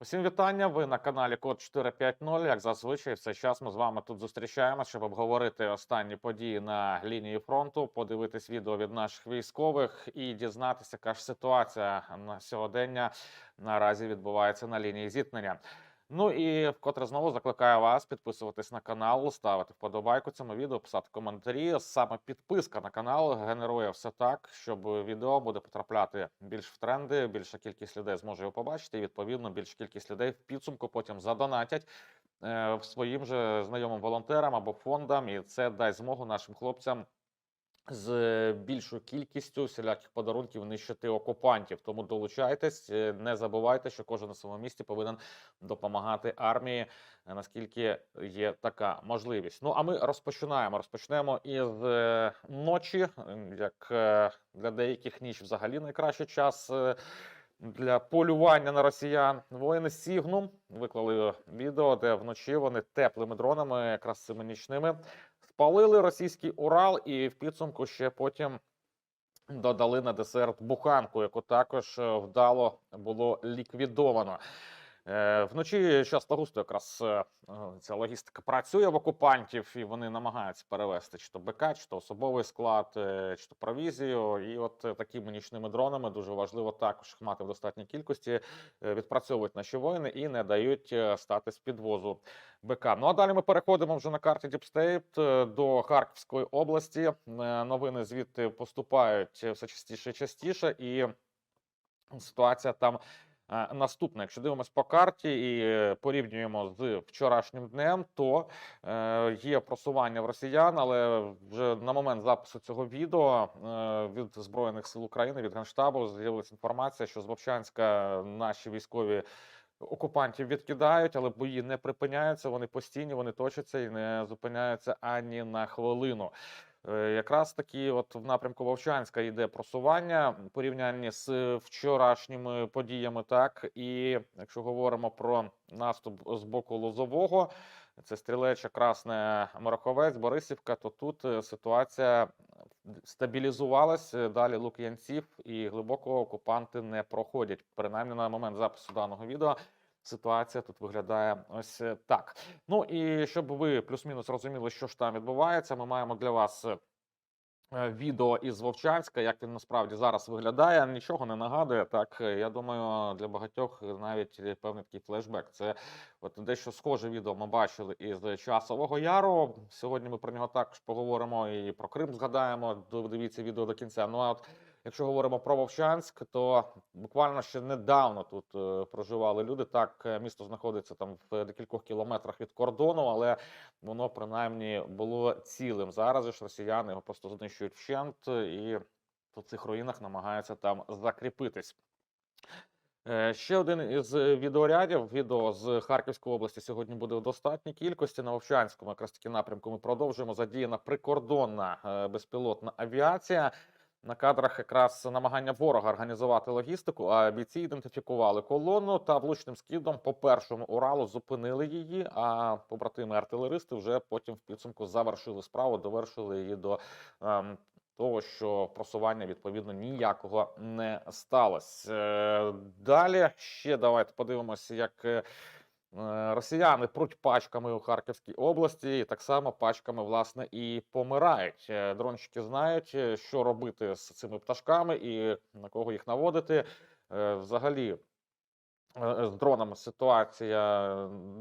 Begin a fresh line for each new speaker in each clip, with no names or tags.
Усім вітання. Ви на каналі Код 450. Як зазвичай, все час ми з вами тут зустрічаємося, щоб обговорити останні події на лінії фронту, подивитись відео від наших військових і дізнатися, яка ж ситуація на сьогодення наразі відбувається на лінії зіткнення. Ну і вкотре знову закликаю вас підписуватись на канал, ставити вподобайку цьому відео, писати коментарі. Саме підписка на канал генерує все так, щоб відео буде потрапляти більш в тренди, більша кількість людей зможе його побачити. І відповідно більша кількість людей в підсумку потім задонатять е, своїм же знайомим волонтерам або фондам, і це дасть змогу нашим хлопцям з більшою кількістю всіляких подарунків нищити окупантів. Тому долучайтесь, е, не забувайте, що кожен на своєму місці повинен допомагати армії, е, наскільки є така можливість. Ну а ми розпочинаємо. Розпочнемо із е, ночі, як е, для деяких ніч взагалі найкращий час. е, Для полювання на росіян воїни Сігнум виклали відео, де вночі вони теплими дронами, якраз цими нічними, спалили російський Урал, і в підсумку ще потім додали на десерт буханку, яку також е, вдало було ліквідовано. Е, Вночі часто густо якраз е, ця логістика працює в окупантів, і вони намагаються перевести чи то БК, чи то особовий склад, е, чи то провізію. І от такими нічними дронами дуже важливо також мати в достатній кількості, відпрацьовують наші воїни і не дають стати з підвозу БК. Ну а далі ми переходимо вже на карті Діпстейт до Харківської області. Новини звідти поступають все частіше і частіше, і ситуація там. Наступне, якщо дивимося по карті і е, порівнюємо з вчорашнім днем, то е, є просування в росіян, але вже на момент запису цього відео е, від збройних сил України від генштабу з'явилася інформація, що з Вовчанська наші військові окупантів відкидають, але бої не припиняються. Вони постійні, вони точаться і не зупиняються ані на хвилину. Е, Якраз таки, от в напрямку Вовчанська йде просування порівнянні з вчорашніми подіями. Так і якщо говоримо про наступ з боку Лозового, це стрілеча Красне Мараховець, Борисівка, то тут е, ситуація стабілізувалась. Е, Далі Лук'янців і глибоко окупанти не проходять. Принаймні на момент запису даного відео. Ситуація тут виглядає ось е, так. Ну і щоб ви плюс-мінус розуміли, що ж там відбувається, ми маємо для вас е, відео із Вовчанська, як він насправді зараз виглядає. Нічого не нагадує. Так, е, я думаю, для багатьох навіть певний такий флешбек. Це от дещо схоже відео ми бачили із часового яру. Сьогодні ми про нього також поговоримо і про Крим згадаємо. Дивіться відео до кінця. Ну а от Якщо говоримо про Вовчанськ, то буквально ще недавно тут е, проживали люди. Так, е, місто знаходиться там в декількох кілометрах від кордону, але воно принаймні було цілим. Зараз ж росіяни його просто знищують вщент і по цих руїнах намагаються там закріпитись. Е, Ще один із е, відеорядів. Відео з Харківської області сьогодні буде в достатній кількості. На Вовчанському якраз таки напрямку ми продовжуємо задіяна прикордонна е, безпілотна авіація. На кадрах якраз намагання ворога організувати логістику, а бійці ідентифікували колону та влучним скидом по першому Уралу зупинили її. А побратими артилеристи вже потім в підсумку завершили справу, довершили її до ем, того, що просування відповідно ніякого не сталося. Е, далі ще давайте подивимося, як. Е, Росіяни пруть пачками у Харківській області, і так само пачками власне і помирають. Е, Дронщики знають, е, що робити з цими пташками і на кого їх наводити. Взагалі, з дронами ситуація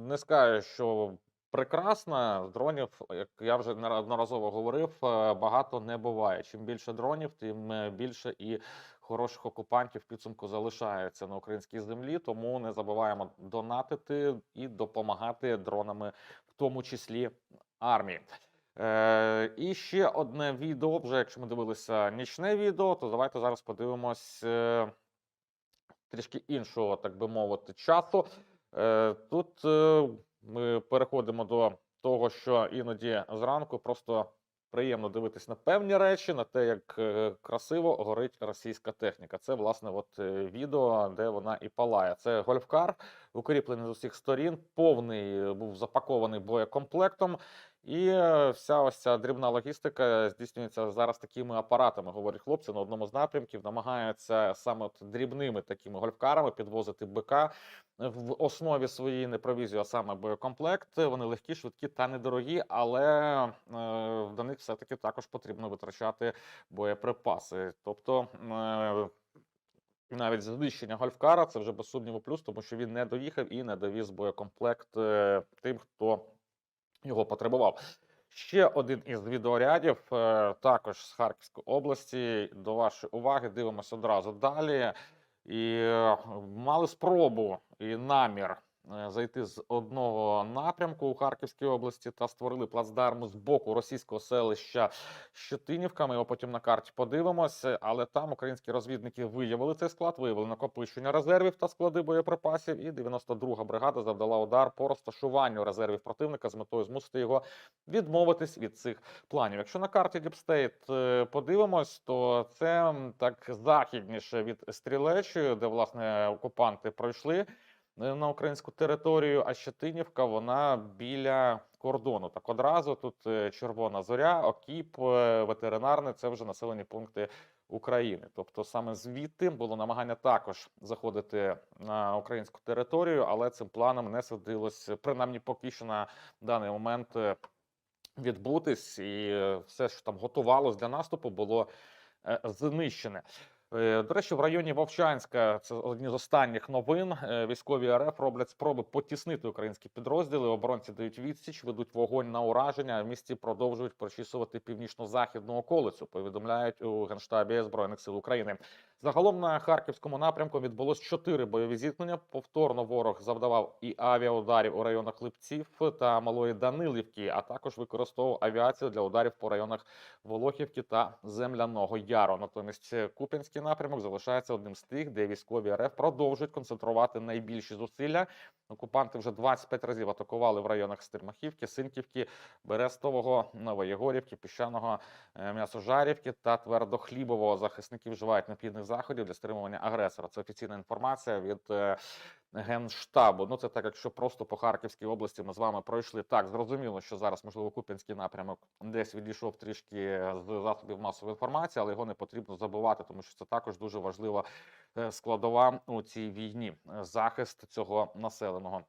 не скажу, що прекрасна. З дронів, як я вже неодноразово говорив, багато не буває. Чим більше дронів, тим більше і хороших окупантів в підсумку залишається на українській землі. Тому не забуваємо донатити і допомагати дронами, в тому числі армії. Е, і ще одне відео. Вже якщо ми дивилися нічне відео, то давайте зараз подивимось е, трішки іншого, так би мовити, часу. Е, тут е, ми переходимо до того, що іноді зранку просто приємно дивитись на певні речі, на те, як е, красиво горить російська техніка. Це власне от е, відео, де вона і палає. Це гольфкар укріплений з усіх сторін, повний е, був запакований боєкомплектом. І е, вся ось ця дрібна логістика здійснюється зараз такими апаратами, говорять хлопці на одному з напрямків, намагаються саме от дрібними такими гольфкарами підвозити БК в основі своїй не провізію, а саме боєкомплект. Вони легкі, швидкі та недорогі, але е, до них все-таки також потрібно витрачати боєприпаси. Тобто. е, навіть знищення Гольфкара це вже без сумніву плюс, тому що він не доїхав і не довіз боєкомплект е, тим, хто його потребував. Ще один із відеорядів, е, також з Харківської області. До вашої уваги дивимося одразу далі. І е, мали спробу і намір зайти з одного напрямку у Харківській області та створили плацдарм з боку російського селища Щетинівка. Ми його потім на карті подивимося. Але там українські розвідники виявили цей склад, виявили накопичення резервів та склади боєприпасів. І 92-га бригада завдала удар по розташуванню резервів противника з метою змусити його відмовитись від цих планів. Якщо на карті Діпстейт подивимось, то це так західніше від стрілечої, де власне окупанти пройшли е, на українську територію, а Щетинівка вона біля кордону. Так одразу тут е, Червона Зоря, Окіп, е, ветеринарний це вже населені пункти України. Тобто саме звідти було намагання також заходити на українську територію, але цим планом не судилось, принаймні поки що на даний момент е, відбутись, і все, що там готувалось для наступу, було знищене. Е, До речі, в районі Вовчанська це одні з останніх новин. е, Військові РФ роблять спроби потіснити українські підрозділи. Оборонці дають відсіч, ведуть вогонь на ураження. а В місті продовжують прочісувати північно-західну околицю. Повідомляють у генштабі збройних сил України. Загалом на харківському напрямку відбулось чотири бойові зіткнення. Повторно ворог завдавав і авіаударів у районах Липців та Малої Данилівки, а також використовував авіацію для ударів по районах Волохівки та Земляного Яру. Натомість Куп'янський напрямок залишається одним з тих, де військові РФ продовжують концентрувати найбільші зусилля. Окупанти вже 25 разів атакували в районах Стермахівки, Синківки, Берестового, Новоєгорівки, Піщаного е, М'ясожарівки та Твердохлібового. захисників вживають необхідних заходів для стримування агресора. Це офіційна інформація від е, Генштабу. Ну це так, якщо просто по Харківській області ми з вами пройшли. Так, зрозуміло, що зараз можливо Куп'янський напрямок десь відійшов трішки з засобів масової інформації, але його не потрібно забувати, тому що це також дуже важлива е, складова у цій війні. Захист цього населеного.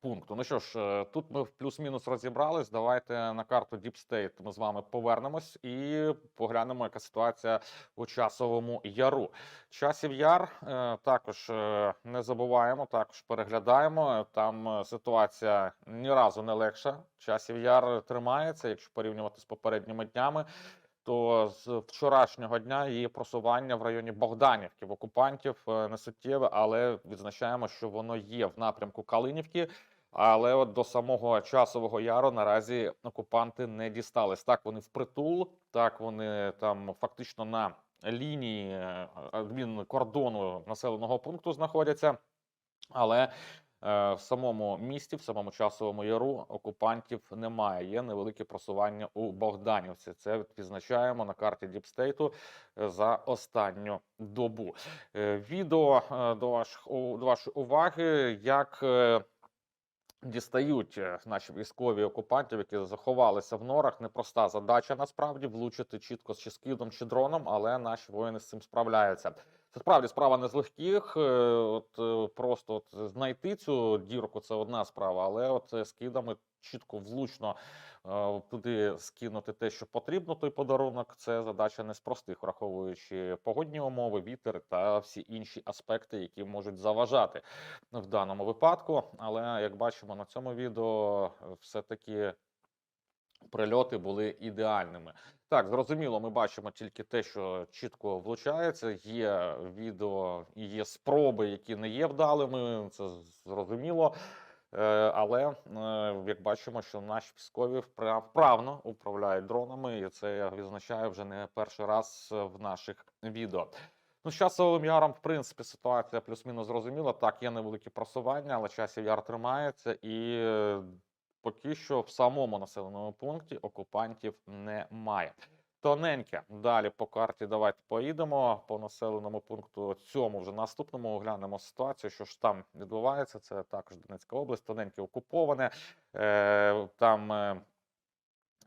Пункту. Ну що ж, е, тут ми в плюс-мінус розібрались. Давайте на карту Deep State ми з вами повернемось і поглянемо, яка ситуація у часовому яру. Часів яр е, також е, не забуваємо, також переглядаємо. Там ситуація ні разу не легша. Часів яр тримається, якщо порівнювати з попередніми днями. То з вчорашнього дня її просування в районі Богданівки в окупантів е, не суттєве, але відзначаємо, що воно є в напрямку Калинівки. Але от до самого часового яру наразі окупанти не дістались. Так вони впритул, так вони там фактично на лінії е, адмінкордону населеного пункту знаходяться. Але в самому місті, в самому часовому яру окупантів немає. Є невелике просування у Богданівці. Це відзначаємо на карті Діпстейту за останню добу. Е, Відео е, до ваших до вашої уваги, як. е, Дістають е, наші військові окупантів, які заховалися в норах. Непроста задача насправді влучити чітко чи скидом, чи дроном, але наші воїни з цим справляються. Це справді справа не з легких. е, От е, просто от знайти цю дірку це одна справа, але от е, скидами чітко влучно е, туди скинути те, що потрібно, той подарунок. Це задача не з простих, враховуючи погодні умови, вітер та всі інші аспекти, які можуть заважати в даному випадку. Але як бачимо на цьому відео, все таки прильоти були ідеальними. Так, зрозуміло, ми бачимо тільки те, що чітко влучається. Є відео і є спроби, які не є вдалими. Це зрозуміло. Е, Але е, як бачимо, що наші військові впра- вправно управляють дронами, і це я відзначаю вже не перший раз е, в наших відео. Ну, з часовим яром, в принципі, ситуація плюс-мінус зрозуміла. Так, є невеликі просування, але часів яр тримається, і поки що в самому населеному пункті окупантів немає. тоненьке. Далі по карті давайте поїдемо по населеному пункту цьому вже наступному оглянемо ситуацію, що ж там відбувається. Це також Донецька область, тоненьке окуповане. Е, Там е,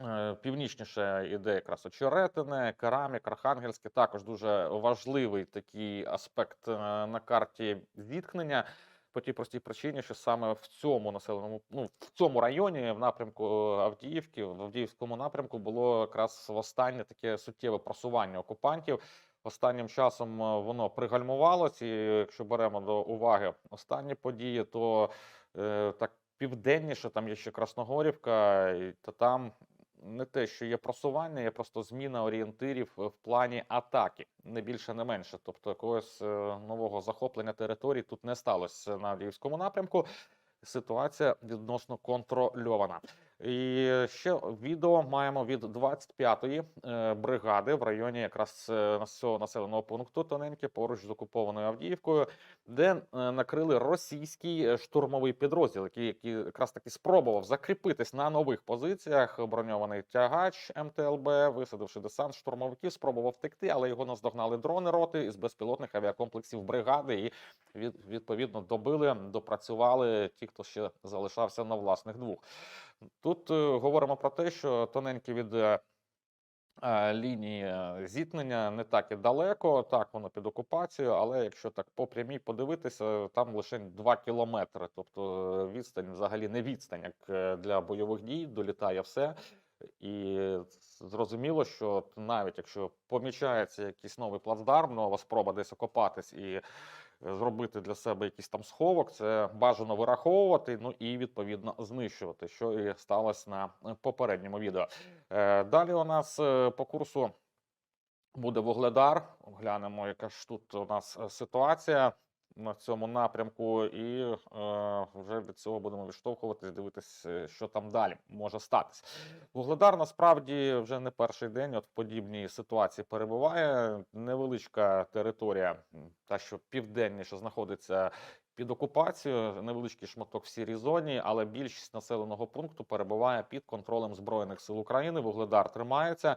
е, північніше іде якраз Очеретине, Керамік, Архангельське. Також дуже важливий такий аспект е, на карті зіткнення. По тій простій причині, що саме в цьому населеному, ну в цьому районі, в напрямку е, Авдіївки, в Авдіївському напрямку було якраз востаннє таке суттєве просування окупантів. Останнім часом е, воно пригальмувалось, і якщо беремо до уваги останні події, то е, так південніше там є ще Красногорівка, і то там не те, що є просування, є просто зміна орієнтирів в плані атаки, не більше, не менше. Тобто якогось е, нового захоплення територій тут не сталося на Львівському напрямку. Ситуація відносно контрольована. І ще відео маємо від 25-ї е, бригади в районі якраз е, цього населеного пункту тоненьке поруч з окупованою Авдіївкою, де е, накрили російський е, штурмовий підрозділ, який, який якраз таки спробував закріпитись на нових позиціях. Броньований тягач МТЛБ, висадивши десант штурмовиків, спробував втекти, але його наздогнали дрони роти із безпілотних авіакомплексів бригади і від, відповідно добили, допрацювали ті, хто ще залишався на власних двох. Тут е, говоримо про те, що тоненькі від е, е, лінії зіткнення не так і далеко, так воно під окупацією, але якщо так по прямій подивитися, там лише 2 кілометри. Тобто відстань взагалі не відстань, як для бойових дій, долітає все. І зрозуміло, що навіть якщо помічається якийсь новий плацдарм, нова спроба десь окопатись і е, зробити для себе якийсь там сховок, це бажано вираховувати, ну і відповідно знищувати, що і сталося на е, попередньому відео. Е, Далі у нас по курсу буде Вугледар. Глянемо, яка ж тут у нас ситуація на цьому напрямку, і е, вже від цього будемо відштовхуватись, дивитись, е, що там далі може статись. Вугледар насправді вже не перший день от в подібній ситуації перебуває. Невеличка територія, та що південніше знаходиться під окупацією, невеличкий шматок в сірій зоні, але більшість населеного пункту перебуває під контролем Збройних сил України. Вугледар тримається.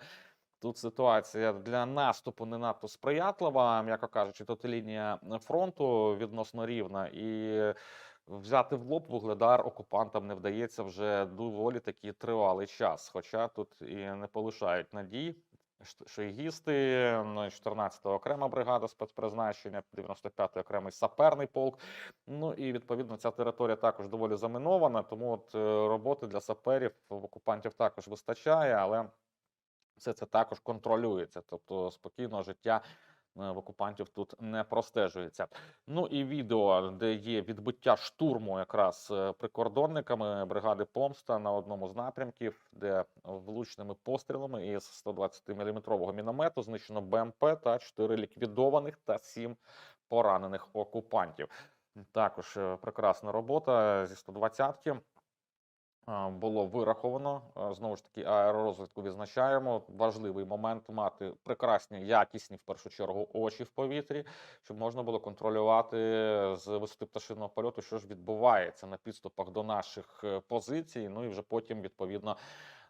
Тут ситуація для наступу не надто сприятлива, м'яко кажучи, тут лінія фронту відносно рівна, і взяти в лоб вугледар окупантам не вдається вже доволі таки тривалий час. Хоча тут і не полишають надій. Шойгісти, ну, 14-та окрема бригада спецпризначення, 95-й окремий саперний полк. Ну і відповідно ця територія також доволі замінована, тому от е, роботи для саперів в окупантів також вистачає, але все це також контролюється. Тобто спокійного життя е, в окупантів тут не простежується. Ну і відео, де є відбиття штурму якраз е, прикордонниками бригади Помста на одному з напрямків, де влучними пострілами із 120 мм міномету знищено БМП та 4 ліквідованих та 7 поранених окупантів. Також е, прекрасна робота зі 120-ки а, було вираховано. Знову ж таки, аеророзвитку відзначаємо. Важливий момент мати прекрасні, якісні, в першу чергу, очі в повітрі, щоб можна було контролювати з висоти пташиного польоту, що ж відбувається на підступах до наших е, позицій. Ну і вже потім, відповідно,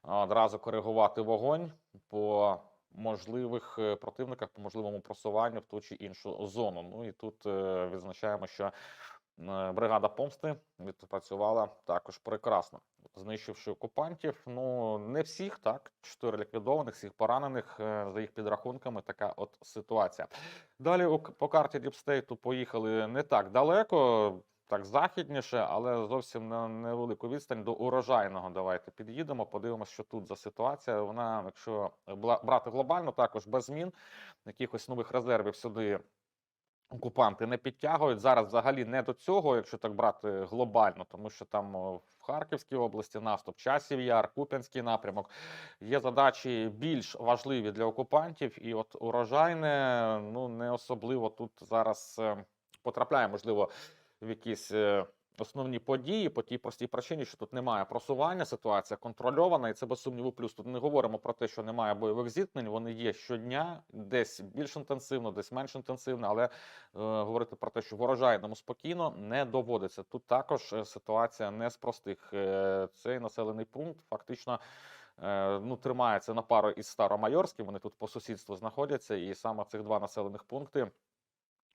одразу коригувати вогонь по можливих е, противниках, по можливому просуванню в ту чи іншу зону. Ну і тут е, відзначаємо, що бригада помсти відпрацювала також прекрасно, знищивши окупантів. Ну не всіх, так чотири ліквідованих, всіх поранених е, за їх підрахунками. Така от ситуація. Далі по карті Діпстейту поїхали не так далеко. Так, західніше, але зовсім на невелику відстань до урожайного. Давайте під'їдемо, подивимося, що тут за ситуація. Вона, якщо брати глобально, також без змін, якихось нових резервів сюди окупанти не підтягують. Зараз взагалі не до цього, якщо так брати глобально, тому що там в Харківській області наступ, часів яр, Куп'янський напрямок. Є задачі більш важливі для окупантів, і от урожайне ну не особливо тут зараз е, потрапляє, можливо, в якісь. Основні події по тій простій причині, що тут немає просування, ситуація контрольована, і це без сумніву. Плюс тут не говоримо про те, що немає бойових зіткнень. Вони є щодня, десь більш інтенсивно, десь менш інтенсивно, але е, говорити про те, що в урожайному спокійно не доводиться. Тут також е, ситуація не з простих. Е, цей населений пункт фактично е, ну, тримається на пару із Старомайорським. Вони тут по сусідству знаходяться, і саме цих два населених пункти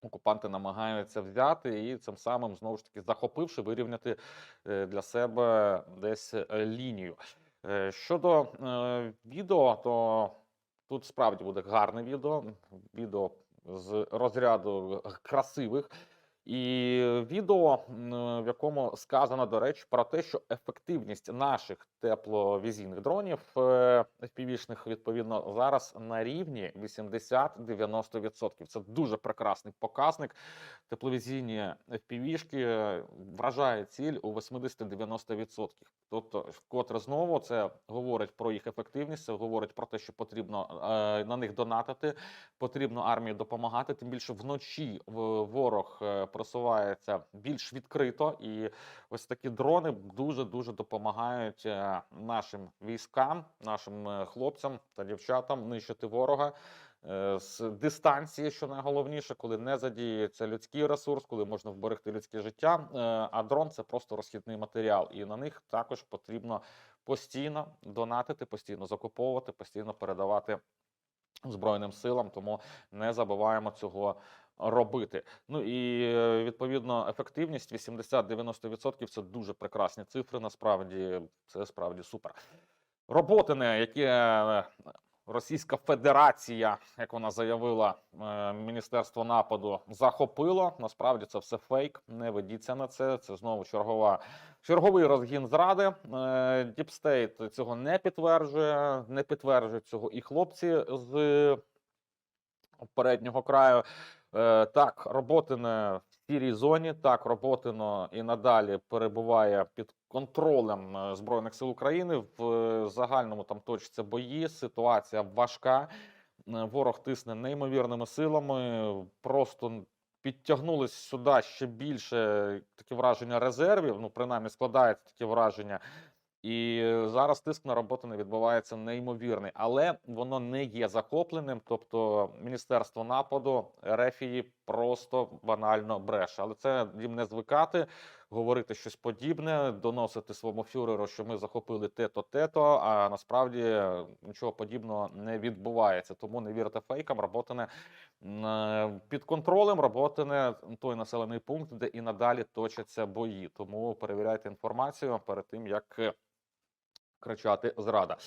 окупанти намагаються взяти і цим самим знову ж таки захопивши, вирівняти е, для себе десь е, лінію. Е, Щодо відео, то тут справді буде гарне відео, відео з розряду красивих. І відео, в якому сказано, до речі, про те, що ефективність наших тепловізійних дронів е, FPV-шних, відповідно, зараз на рівні 80-90%. Це дуже прекрасний показник. Тепловізійні FPV-шки е, ціль у 80-90%. Тобто, вкотре знову це говорить про їх ефективність, це говорить про те, що потрібно е, на них донатити, потрібно армії допомагати. Тим більше вночі ворог просувається більш відкрито, і ось такі дрони дуже дуже допомагають нашим військам, нашим е, хлопцям та дівчатам нищити ворога. е, З дистанції, що найголовніше, коли не задіюється людський ресурс, коли можна вберегти людське життя. е, А дрон це просто розхідний матеріал, і на них також потрібно постійно донатити, постійно закуповувати, постійно передавати Збройним силам, тому не забуваємо цього робити. Ну і е, відповідно ефективність 80-90% це дуже прекрасні цифри. Насправді це справді супер. Роботине, яке е, Російська Федерація, як вона заявила, е, Міністерство нападу захопило. Насправді це все фейк. Не ведіться на це. Це знову чергова черговий розгін зради. Діпстейт цього не підтверджує, не підтверджують цього і хлопці з переднього краю. Е, Так, Роботине в сірій зоні. Так, Роботино і надалі перебуває під контролем е, Збройних сил України. В е, загальному там точаться бої. Ситуація важка. Ворог тисне неймовірними силами. Просто підтягнулись сюди ще більше таке враження резервів. Ну, принаймні, складається таке враження. І е, зараз тиск на роботу не відбувається неймовірний, але воно не є захопленим. Тобто Міністерство нападу Рефії просто банально бреше. Але це їм не звикати, говорити щось подібне, доносити своєму фюреру, що ми захопили те-то, те-то. А насправді е, нічого подібного не відбувається. Тому не вірте фейкам, роботине м, під контролем, роботине той населений пункт, де і надалі точаться бої. Тому перевіряйте інформацію перед тим, як е, кричати зрада.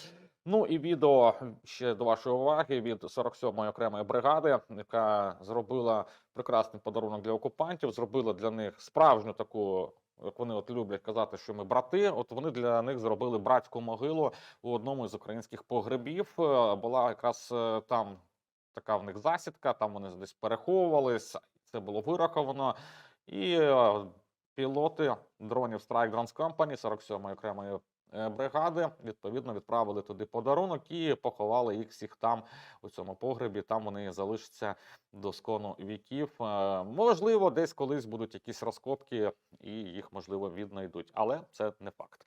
Ну і відео ще до вашої уваги від 47-ї окремої бригади, яка зробила прекрасний подарунок для окупантів, зробила для них справжню таку. Як вони от люблять казати, що ми брати, от вони для них зробили братську могилу у одному із українських погребів. Е, Була якраз е, там така в них засідка, там вони десь переховувались. Це було вираховано. І е, пілоти дронів Strike Drones Company 47-ї окремої бригади відповідно відправили туди подарунок і поховали їх всіх там у цьому погребі. Там вони залишаться до скону віків. Е, Можливо, десь колись будуть якісь розкопки, і їх можливо віднайдуть, але це не факт.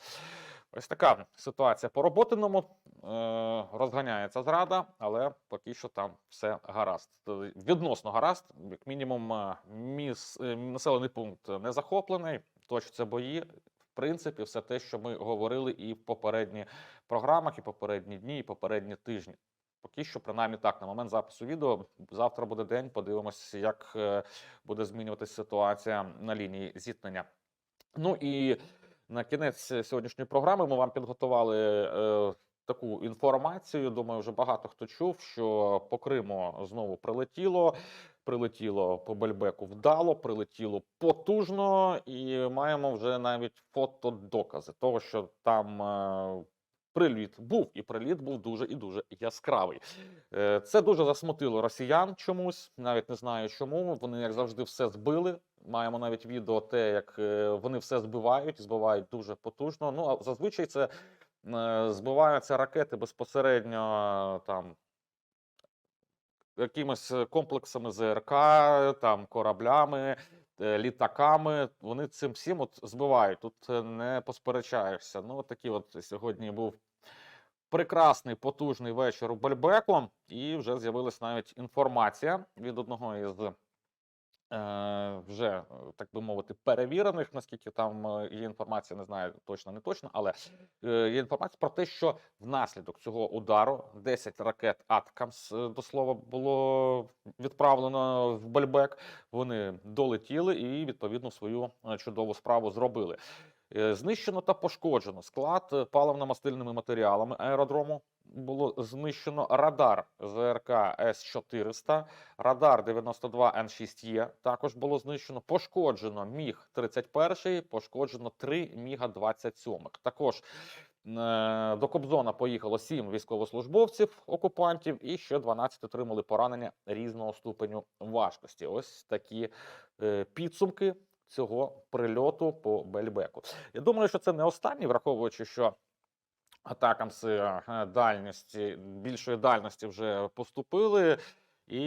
Ось така ситуація по роботиному. Е, розганяється зрада, але поки що там все гаразд. Відносно гаразд, як мінімум, е, міс, е, населений пункт не захоплений, точаться бої. Принципі, все те, що ми говорили і в попередніх програмах, і попередні дні, і попередні тижні. Поки що, принаймні так, на момент запису відео. Завтра буде день. Подивимося, як е, буде змінюватися ситуація на лінії зіткнення. Ну і на кінець сьогоднішньої програми ми вам підготували е, таку інформацію. Думаю, вже багато хто чув, що по Криму знову прилетіло. Прилетіло по Бельбеку вдало, прилетіло потужно, і маємо вже навіть фотодокази того, що там е, приліт був, і приліт був дуже і дуже яскравий. Е, Це дуже засмутило росіян чомусь, навіть не знаю чому. Вони, як завжди, все збили. Маємо навіть відео, те, як е, вони все збивають, збивають дуже потужно. Ну а зазвичай це збиваються ракети безпосередньо е, там якимись е, комплексами ЗРК, там кораблями, е, літаками. Вони цим всім от збивають. Тут е, не посперечаєшся. Ну, такий от сьогодні був прекрасний потужний вечір у Бальбеку, і вже з'явилась навіть інформація від одного із е, вже, е, так би мовити, перевірених, наскільки там е, є інформація, не знаю точно, не точно, але е, є інформація про те, що внаслідок цього удару 10 ракет Аткамс, е, до слова, було відправлено в Бальбек. Вони долетіли і відповідно свою е, чудову справу зробили. Е, Знищено та пошкоджено склад е, паливно-мастильними матеріалами аеродрому. Було знищено радар ЗРК С-400, радар 92Н6Е також було знищено. Пошкоджено Міг 31, пошкоджено 3 Міга 27. Також е, до Кобзона поїхало 7 військовослужбовців окупантів, і ще 12 отримали поранення різного ступеню важкості. Ось такі е, підсумки цього прильоту по Бельбеку. Я думаю, що це не останній, враховуючи, що атакам з е, дальності більшої дальності вже поступили. І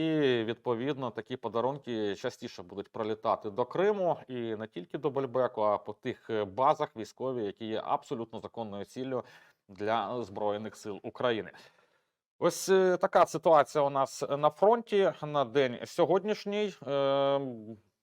відповідно такі подарунки частіше будуть прилітати до Криму і не тільки до Бельбеку, а по тих е, базах військові, які є абсолютно законною ціллю для збройних сил України. Ось е, така ситуація у нас на фронті на день сьогоднішній.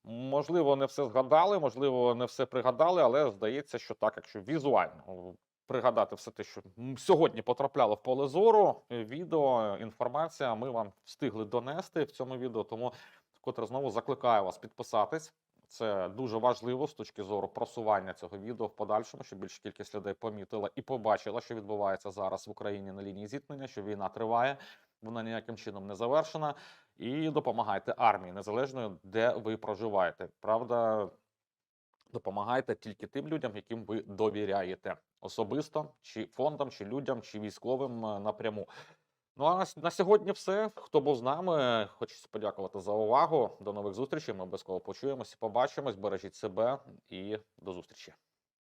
Можливо, не все згадали, можливо, не все пригадали, але здається, що так, якщо візуально пригадати все те, що сьогодні потрапляло в поле зору, е, відео, інформація, ми вам встигли донести в цьому відео. Тому вкотре знову закликаю вас підписатись. Це дуже важливо з точки зору просування цього відео в подальшому, щоб більша кількість людей помітила і побачила, що відбувається зараз в Україні на лінії зіткнення, що війна триває, вона ніяким чином не завершена. І допомагайте армії, незалежно де ви проживаєте. Правда, допомагайте тільки тим людям, яким ви довіряєте особисто, чи фондам, чи людям, чи військовим е, напряму. Ну а на сьогодні все. Хто був з нами, хочеться подякувати за увагу. До нових зустрічей. Ми обов'язково почуємося, побачимось. Бережіть себе і до зустрічі.